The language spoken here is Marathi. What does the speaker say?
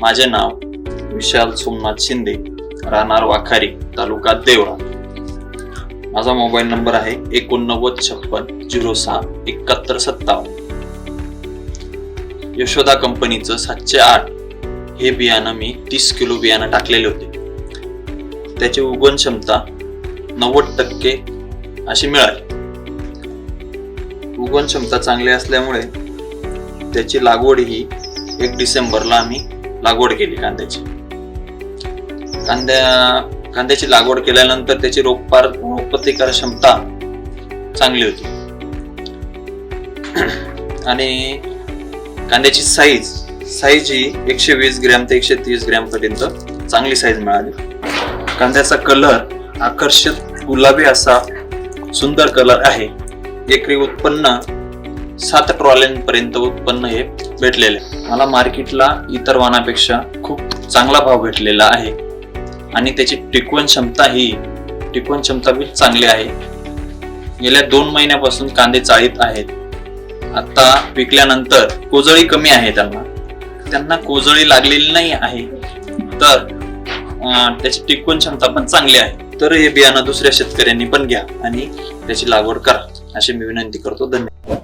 माझे नाव विशाल सोमनाथ शिंदे राहणार वाखारी तालुका देवळा. माझा मोबाईल नंबर आहे एकोणनव्वद छप्पन झिरो सहा एकाहत्तर सत्तावन्न. यशोदा कंपनीचं सातशे आठ. हे बियाणं मी तीस किलो बियाणं टाकलेले होते. त्याची उगवण क्षमता नव्वद टक्के अशी मिळाली. उगवण क्षमता चांगली असल्यामुळे त्याची लागवड ही एक डिसेंबरला आम्ही लागवड केली कांद्याची. कांद्या कांद्याची लागवड केल्यानंतर त्याची रोगपार रोगप्रतिकार क्षमता चांगली होती. आणि कांद्याची साईज साईज ही एकशे वीस ग्रॅम ते एकशे तीस ग्रॅम पर्यंत चांगली साईज मिळाली. कांद्याचा कलर आकर्षक गुलाबी असा सुंदर कलर आहे. एकरी उत्पन्न सात ट्रॉल्यांपर्यंत उत्पन्न हे भेटलेले. आहे. मला मार्केटला इतर वाहनापेक्षा खूप चांगला भाव भेटलेला आहे. आणि त्याची टिकवण क्षमता ही टिकवण क्षमता बी चांगली आहे. गेल्या दोन महिन्यापासून कांदे चाळीत आहेत. आता विकल्यानंतर कोजळी कमी आहे त्यांना. त्यांना कोजळी लागलेली नाही आहे. तर त्याची टिकवण क्षमता पण चांगली आहे. तर हे बियाणं दुसऱ्या शेतकऱ्यांनी पण घ्या आणि त्याची लागवड करा. अशी मी विनंती करतो. धन्यवाद.